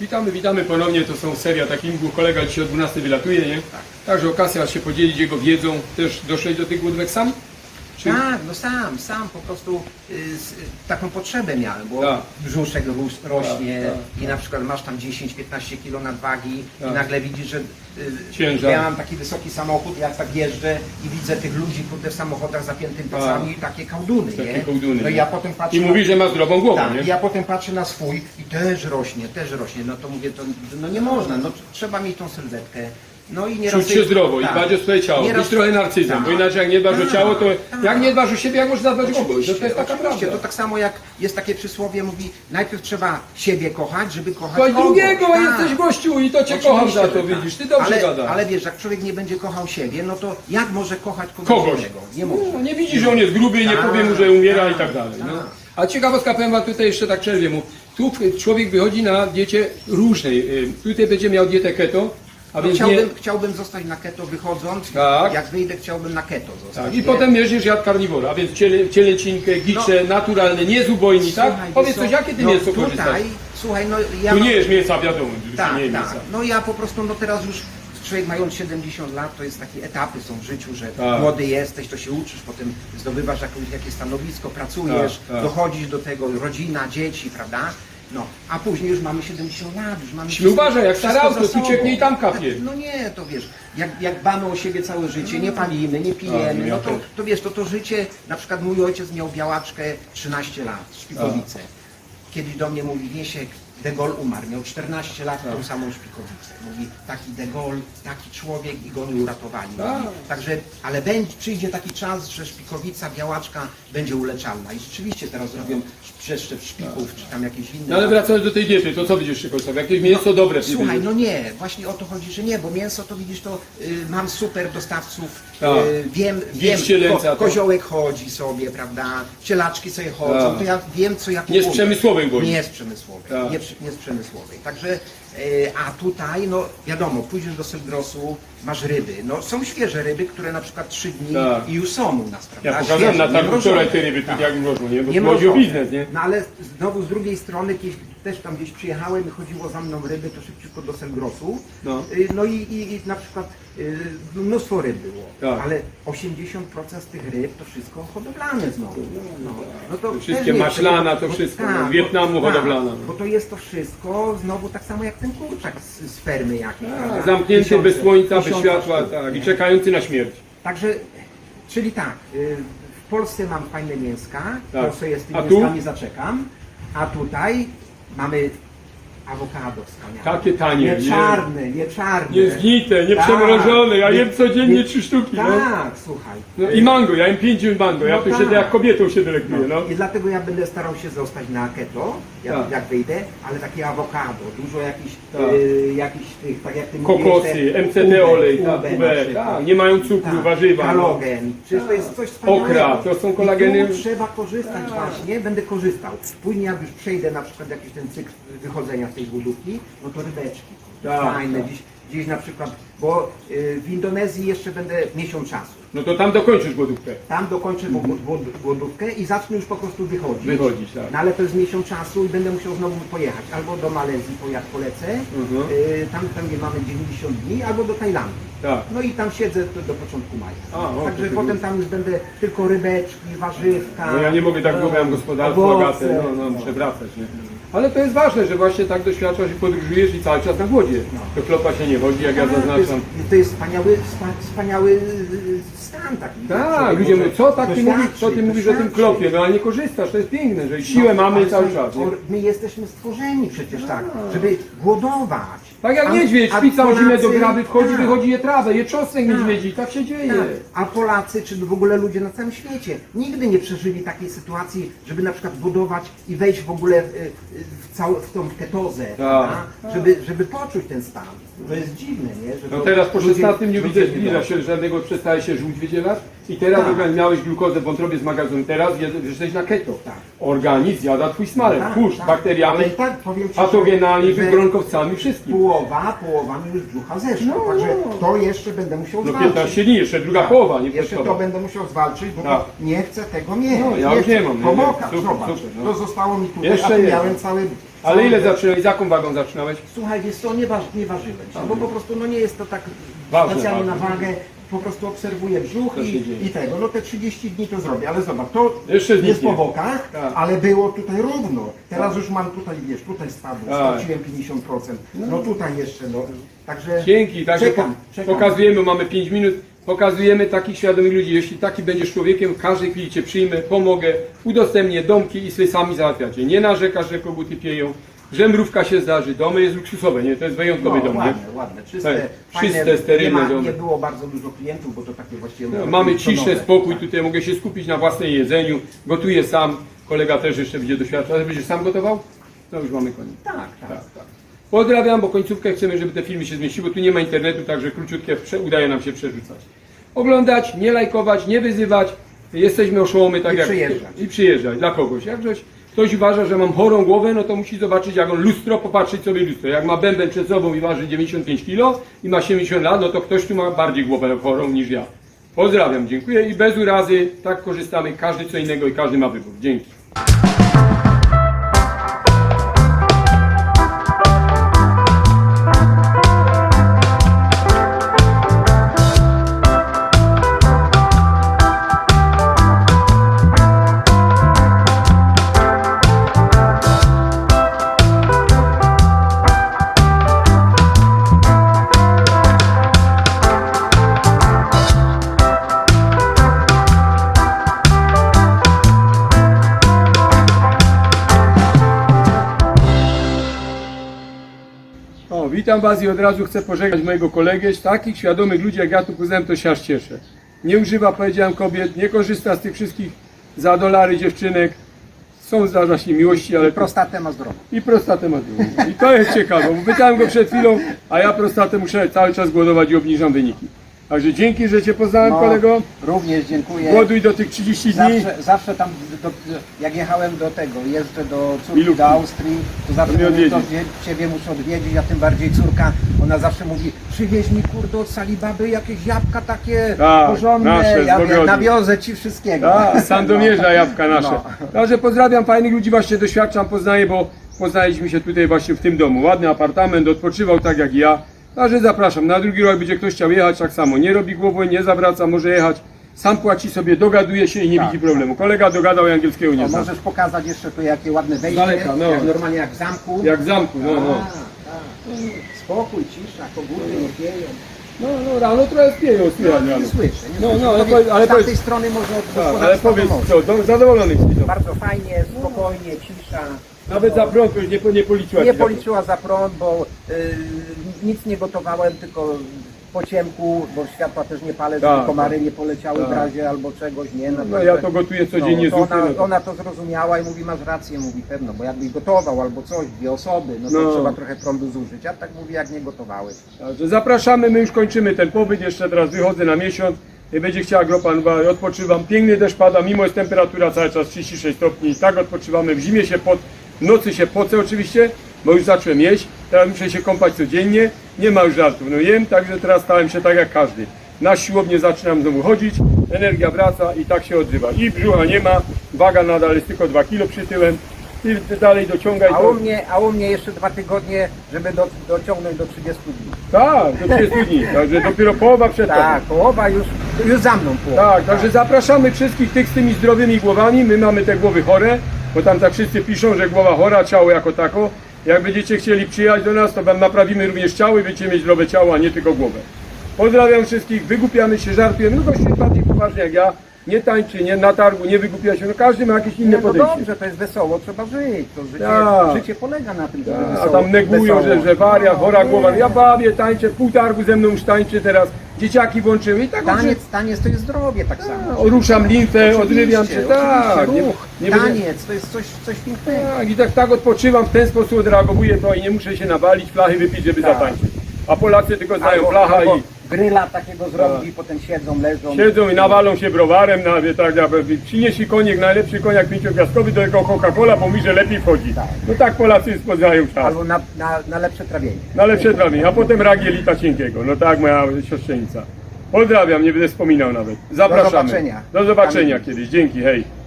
Witamy, witamy ponownie. To są seria takich, bo kolega dzisiaj o 12 wylatuje, nie? Także okazja się podzielić jego wiedzą. Też doszłeś do tych głodówek sam? Czy... Tak, no sam, sam po prostu y, s- taką potrzebę miałem, bo Tak. brzuszek rós, rośnie Tak, tak, i na przykład masz tam 10-15 kg nadwagi Tak. i nagle widzisz, że y, Ciężar. ja mam taki wysoki samochód, jak tak jeżdżę i widzę tych ludzi kurde, w samochodach zapiętym pasami i takie kołduny, Tak. Takie nie? kołduny, no i nie? ja potem patrzę I na- mówi, że ma zdrową głowę, tak, nie? i ja potem patrzę na swój i też rośnie, też rośnie. No to mówię, to no nie można, no trzeba mieć tą sylwetkę. No i nieraz Czuć się zdrowo i dbać o swoje ciało. Nieraz- Być trochę narcyzem, tak. bo inaczej jak nie dbasz o Tak, ciało, to tak. jak nie dbasz o siebie, jak możesz zadbać o kogoś? To, to jest taka prawda. To tak samo jak jest takie przysłowie, mówi najpierw trzeba siebie kochać, żeby kochać Kogoś kogoś. drugiego, Tak. jesteś gościu i to cię Oczywiście, kocham za to, tak. widzisz. Ty dobrze ale, gadasz. ale wiesz, jak człowiek nie będzie kochał siebie, no to jak może kochać kogoś, Kogoś. innego? Nie może. No, nie widzi, że on jest gruby i nie Tak, powie mu, że umiera i tak dalej. No. A ciekawostka, powiem wam tutaj jeszcze tak przerwie mu. Tu człowiek wychodzi na diecie różnej. Y, Tutaj będzie miał dietę keto, a No, więc nie... chciałbym, chciałbym zostać na keto wychodząc, Tak. jak wyjdę chciałbym na keto zostać. Tak, I nie? potem będziesz jadł karniwora, a więc ciele, cielecinkę, gicze, naturalne, nie z ubojni, tak? Słuchaj, Powiedz coś, jakie ty no, mięso tutaj, korzystasz? Słuchaj, no ja Tu nie jest mięsa, wiadomo, Tak, nie jest tak. mięsa. No ja po prostu, no teraz już człowiek mając 70 lat, to jest takie etapy są w życiu, że Tak. młody jesteś, to się uczysz, potem zdobywasz jakieś, jakieś stanowisko, pracujesz, Tak, tak. dochodzisz do tego, rodzina, dzieci, prawda? No, a później już mamy 70 lat, już mamy... Śmi uważaj, jak wszystko stare auto, za tu sobą. cieknie i tam kapie. No nie, to wiesz, jak, jak dbamy o siebie całe życie, nie palimy, nie pijemy, no to, to wiesz, to to życie, na przykład mój ojciec miał białaczkę 13 lat, szpikowice. Kiedyś do mnie mówi, Wiesiek, De Gaulle umarł, miał 14 lat, tą samą szpikowicę. Mówi, taki De Gaulle, taki człowiek i go nie uratowali. Tak. Także, ale będzie, przyjdzie taki czas, że szpikowica, białaczka będzie uleczalna. I rzeczywiście teraz robią przeszczep szpików, czy tam jakieś inne. No ale wracając do tej diety, to co widzisz jeszcze końcowo? Jakieś mięso dobre ty Słuchaj, no nie, właśnie o to chodzi, że nie, bo mięso to widzisz, to y, mam super dostawców, Tak. y, wiem, wiem, cielęca, to- koziołek chodzi sobie, prawda, cielaczki sobie chodzą, Tak. to ja wiem, co ja Nie z przemysłowej wozi. Nie z przemysłowej, Nie z przemysłowej, także, y, a tutaj, no wiadomo, pójdziesz do Selgrosu, masz ryby, no są świeże ryby, które na przykład trzy dni Tak. i już są u nas, prawda, Ja pokazałem Świeże, na nie wczoraj mrożone. te ryby, Tak. tak. jak mrożą, nie? Bo Nie tu chodzi o mrożone. biznes, nie? No ale znowu z drugiej strony, kiedyś też tam gdzieś przyjechałem i chodziło za mną ryby, to szybciutko do Selgrosu. No. Y, No i, i, i na przykład y, mnóstwo ryb było, Tak. ale 80% z tych ryb to wszystko hodowlane znowu. No, no to To wszystkie też nie- maślana, to wszystko, tak, no, Wietnamu tak, hodowlana, no. Bo to jest to wszystko znowu tak samo jak ten kurczak z, z fermy jakiejś. prawda? A, Zamknięty Tysiące- bez słońca, bez tysiące światła, sztuk, tak, i nie? czekający na śmierć. Także, czyli tak, y, w Polsce mam fajne mięska, Tak. w Polsce jest tymi A tu? mięskami zaczekam, a tutaj mamy awokado wspaniałe. Takie tanie, Nie nie? czarne, nie czarne. Nie zgnite, nie Tak. przemrożone, ja jem Nie- codziennie nie- trzy sztuki, no. Tak, słuchaj. no. I mango, ja jem pięć mango, ja No tu tak. siedzę jak kobietą się delektuję, no. I dlatego ja będę starał się zostać na keto, jak, Tak. jak wyjdę, ale takie awokado, dużo jakichś, Tak. y, jakichś tych, tak jak ty Kokosy, mówiłeś, te MCT ube, olej, tak, ube na ube, tak, nie mają cukru, Tak, warzywa. no. Kalogen. Przecież to jest coś wspaniałego. Okra, to są I kolageny- tu trzeba korzystać właśnie, będę korzystał. Później jak już przejdę na przykład jakiś ten cykl wychodzenia z tej głodówki, no to rybeczki. Tak, Fajne, tak. gdzieś, gdzieś na przykład, bo y, w Indonezji jeszcze będę miesiąc czasu. No to tam dokończysz głodówkę. Tam dokończę głod- głod- głodówkę i zacznę już po prostu wychodzić. Wychodzić, tak. No ale to jest miesiąc czasu i będę musiał znowu pojechać. Albo do Malezji, po jak polecę, Mhm. y, tam, tam gdzie mamy 90 dni, albo do Tajlandii. Tak. No i tam siedzę do, do początku maja. A, o, Także to ty potem był- tam już będę tylko rybeczki, warzywka. No ja nie mogę tak ja mam gospodarstwo, owoce. agatę, no, no, przewracać, nie? Ale to jest ważne, że właśnie tak doświadczasz i podróżujesz i cały czas na głodzie. Do klopa się nie chodzi, jak ja Tak, to, jest, zaznaczam. to jest wspaniały, wspa- wspaniały y, stan taki. Tak, ludzie mówią, co tak ty mówisz, co ty mówisz o tym klopie, no ale nie korzystasz, to jest piękne, że siłę No, mamy cały czas. Nie? My jesteśmy stworzeni przecież tak, żeby głodować. Tak jak A- niedźwiedź, a całą zimę do graby, wchodzi, tak, wychodzi, je trawę, je czosnek niedźwiedzi, tak się dzieje. tak. A Polacy, czy w ogóle ludzie na całym świecie, nigdy nie przeżyli takiej sytuacji, żeby na przykład głodować i wejść w ogóle w, w, całą, w tą ketozę, prawda? żeby, żeby poczuć ten stan. To jest dziwne, nie? Że No to teraz po ludzie- 16 dniu ludzie widzę, nie zbliża się, żadnego przestaje się żółć wydzielać i teraz Tak. miałeś glukozę w wątrobie z magazynu, teraz jed- jesteś na keto. Tak. Organizm zjada twój smalec, Tak, tłuszcz, tak. bakteriami, Ale i tak powiem ci, patogenami, że- bronkowcami, wszystkim. Połowa, połowa mi już brzucha zeszła, No. także to jeszcze będę musiał No zwalczyć. 15 dni, jeszcze druga Tak. połowa, nie Jeszcze to podstawa. będę musiał zwalczyć, bo Tak. nie chcę tego mieć. No, ja już chcę. nie mam, nie, Pomoka, nie. Super, zobacz, super, no. to zostało mi tutaj, Jeszcze a tu jest. miałem cały Ale ile zaczynałeś, z jaką wagą zaczynałeś? Słuchaj, wiesz co, nie, waż, nie ważyłem się, bo po prostu no nie jest to tak Ważne, specjalnie na ważne. wagę, po prostu obserwuję brzuch Co się i, i tego, no te 30 dni to zrobię, ale zobacz, to Jeszcze jest zniknie. po bokach, Tak. ale było tutaj równo, teraz już mam tutaj, wiesz, tutaj spadło, Tak. straciłem 50%, no tutaj jeszcze, no, także Dzięki, także czekam, po, czekam. pokazujemy, mamy 5 minut, pokazujemy takich świadomych ludzi. Jeśli taki będziesz człowiekiem, w każdej chwili Cię przyjmę, pomogę, udostępnię domki i sobie sami załatwiacie. Nie narzekasz, że koguty pieją, że mrówka się zdarzy, domy jest luksusowe, nie? To jest wyjątkowy no, dom, nie? ładne, ładne, czyste, Tak, fajne, czyste, sterylne nie, ma, domy. nie było bardzo dużo klientów, bo to takie właściwie... No, mamy ciszę, spokój, Tak. tutaj mogę się skupić na własnym jedzeniu, gotuję sam, kolega też jeszcze będzie doświadczał. Ale będziesz sam gotował? No już mamy koniec. Tak, tak. Tak, tak. Pozdrawiam, bo końcówkę chcemy, żeby te filmy się zmieściły. Tu nie ma internetu, także króciutkie udaje nam się przerzucać. Oglądać, nie lajkować, nie wyzywać. Jesteśmy oszołomy tak I jak... przyjeżdżać. I przyjeżdżać dla kogoś. Jak ktoś, ktoś uważa, że mam chorą głowę, no to musi zobaczyć jak on lustro, popatrzeć sobie lustro. Jak ma bęben przed sobą i waży 95 kg i ma 70 lat, no to ktoś tu ma bardziej głowę chorą niż ja. Pozdrawiam, dziękuję i bez urazy, tak korzystamy, każdy co innego i każdy ma wybór. Dzięki. Witam Was i od razu chcę pożegnać mojego kolegę. Z takich świadomych ludzi jak ja tu poznałem, to się aż cieszę. Nie używa, powiedziałem, kobiet, nie korzysta z tych wszystkich za dolary dziewczynek. Są zdarza się miłości, ale Prostatę ma zdrową. i prostatę ma drugą. I to jest ciekawe, bo pytałem go przed chwilą, a ja prostatę muszę cały czas głodować i obniżam wyniki. Także dzięki, że Cię poznałem, No, kolego. Również dziękuję. Głoduj do tych 30 dni. Zawsze, zawsze tam, do, jak jechałem do tego, jeżdżę do córki, Milówki. do Austrii, to zawsze mnie mówię, to odwiedzić. wie- Ciebie muszę odwiedzić, a tym bardziej córka, ona zawsze mówi, przywieź mi kurde od Salibaby jakieś jabłka takie Tak, porządne, nasze, z ja mówię, nawiozę Ci wszystkiego. A, Sandomierza jabłka nasze. No. Także pozdrawiam fajnych ludzi, właśnie doświadczam, poznaję, bo poznaliśmy się tutaj właśnie w tym domu. Ładny apartament, odpoczywał tak jak ja. Także zapraszam, na drugi rok będzie ktoś chciał jechać tak samo. Nie robi głowy, nie zawraca, może jechać. Sam płaci sobie, dogaduje się i nie Tak, widzi problemu. Kolega dogadał i angielskiego nie No, zna. możesz pokazać jeszcze tu jakie ładne wejście, daleka, no. jak normalnie jak w zamku. Jak w zamku, no, no. Tak, tak. Spokój, cisza, koguty nie pieją. No, no rano trochę spieją, słychać Nie rano. słyszę. Nie No, słyszę. no, ale Powiedz, ale z tamtej powiedz- strony może od Tak, ale powiedz co, do, zadowolony jesteś. Bardzo fajnie, spokojnie, cisza. Nawet za prąd już nie, nie policzyła Nie ci za prąd. policzyła za prąd, bo y, nic nie gotowałem, tylko po ciemku, bo światła też nie palę, żeby Tak, komary nie poleciały tak. w razie albo czegoś, nie? No także- ja to gotuję codziennie to zupy. ona, no to- ona to zrozumiała i mówi, masz rację, mówi pewno, bo jakbyś gotował albo coś, dwie osoby, no to No. trzeba trochę prądu zużyć. A tak mówi, jak nie gotowałeś. Także zapraszamy, my już kończymy ten pobyt, jeszcze teraz wychodzę na miesiąc. Nie będzie chciała gropan, bo odpoczywam. Piękny deszcz pada, mimo jest temperatura cały czas 36 stopni. I tak odpoczywamy. W zimie się pod, w nocy się pocę oczywiście, bo już zacząłem jeść. Teraz muszę się kąpać codziennie. Nie ma już żartów. No jem, także teraz stałem się tak jak każdy. Na siłownię zaczynam znowu chodzić, energia wraca i tak się odzywa. I brzucha nie ma, waga nadal jest tylko 2 kg przytyłem. I dalej dociągaj A to. u mnie, a u mnie jeszcze dwa tygodnie, żeby do, dociągnąć do 30 dni. Tak, do 30 dni. Także dopiero połowa przed. Tak, połowa już, już za mną połowa. Tak, także zapraszamy wszystkich tych z tymi zdrowymi głowami. My mamy te głowy chore, bo tam tak wszyscy piszą, że głowa chora, ciało jako tako. Jak będziecie chcieli przyjechać do nas, to wam naprawimy również ciało i będziecie mieć zdrowe ciało, a nie tylko głowę. Pozdrawiam wszystkich, wygłupiamy się, żartujemy. No gościu jest bardziej poważnie jak ja. Nie tańczy, nie na targu, nie wygłupia się. No każdy ma jakieś inne no podejście. dobrze, to jest wesoło, trzeba żyć. To życie, Tak. życie polega na tym, żeby A wesoło, tam negują, wesoło. że, że waria, No, chora głowa. Ja bawię, tańczę, pół targu ze mną już tańczy teraz. Dzieciaki włączyły i tak Taniec, taniec to jest zdrowie tak samo. Ruszam limfę, Oczywiście, odrywiam się, tak. Nie, ruch, nie będzie- taniec, to jest coś, coś pięknego. Tak, i tak, tak odpoczywam, w ten sposób odreagowuję to i nie muszę się nawalić, flachy wypić, żeby Tak. zatańczyć. A Polacy tylko znają Albo, flacha albo i gryla takiego zrobić i potem siedzą, leżą. siedzą i nawalą się browarem, na, wie, tak, jakby przynieśli koniek, najlepszy koniak pięciogwiazdkowy do tego Coca-Cola, bo mówi, że lepiej wchodzi. Tak. No tak Polacy spędzają czas. Albo na, na, na lepsze trawienie. Na lepsze trawy, a potem ragielita cienkiego. No tak, moja siostrzenica. Pozdrawiam, nie będę wspominał nawet. Zapraszamy. zobaczenia. Do zobaczenia kiedyś. Dzięki, hej.